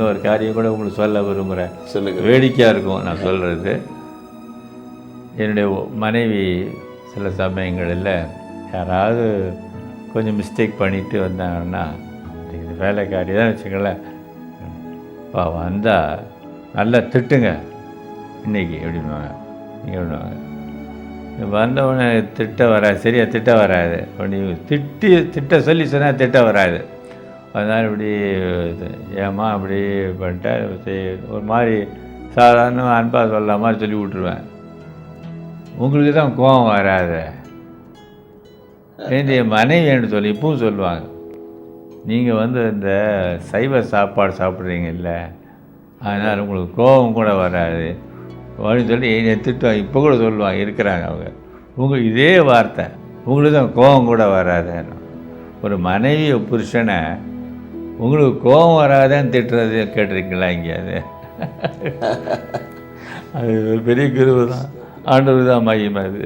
இன்னொரு காரியம் கூட உங்களுக்கு சொல்ல விரும்புகிறேன் சொல்லுங்க. வேடிக்கையாக இருக்கும் நான் சொல்கிறது என்னுடைய மனைவி சில சமயங்களில் யாராவது கொஞ்சம் மிஸ்டேக் பண்ணிட்டு வந்தாங்கன்னா இது வேலைக்காரி தான் வச்சுக்கங்களேன். அப்பா வந்தால் நல்லா திட்டுங்க. இன்னைக்கு எப்படின்னுவாங்க நீங்கள் எப்படின்னுவாங்க வந்தவொடனே திட்ட வராது சரியா திட்ட வராது. அப்படி திட்டி திட்ட சொல்லி சொன்னால் திட்ட வராது. அதனால் இப்படி இது, ஏம்மா அப்படி பண்ணிட்டா சரி, ஒரு மாதிரி சாதாரண அன்பாக சொல்ல மாதிரி சொல்லி விட்ருவேன் உங்களுக்கு தான் கோபம் வராது. என்னுடைய மனைவின்னு சொல்லி இப்பவும் சொல்லுவாங்க. நீங்கள் வந்து இந்த சைவ சாப்பாடு சாப்பிட்றீங்கல்ல அதனால் உங்களுக்கு கோபம் கூட வராது. அப்படின்னு சொல்லி என்னை திட்டம் இப்போ கூட சொல்லுவாங்க இருக்கிறாங்க அவங்க. உங்கள் இதே வார்த்தை உங்களுக்கு தான் கோபம் கூட வராது ஒரு மனைவி புருஷனை உங்களுக்கு கோபம் வராதேன்னு திட்டுறது கேட்டிருக்கீங்களா எங்கேயாவது அது? ஒரு பெரிய குருவு தான். ஆண்டவர் தான் மையம் அது.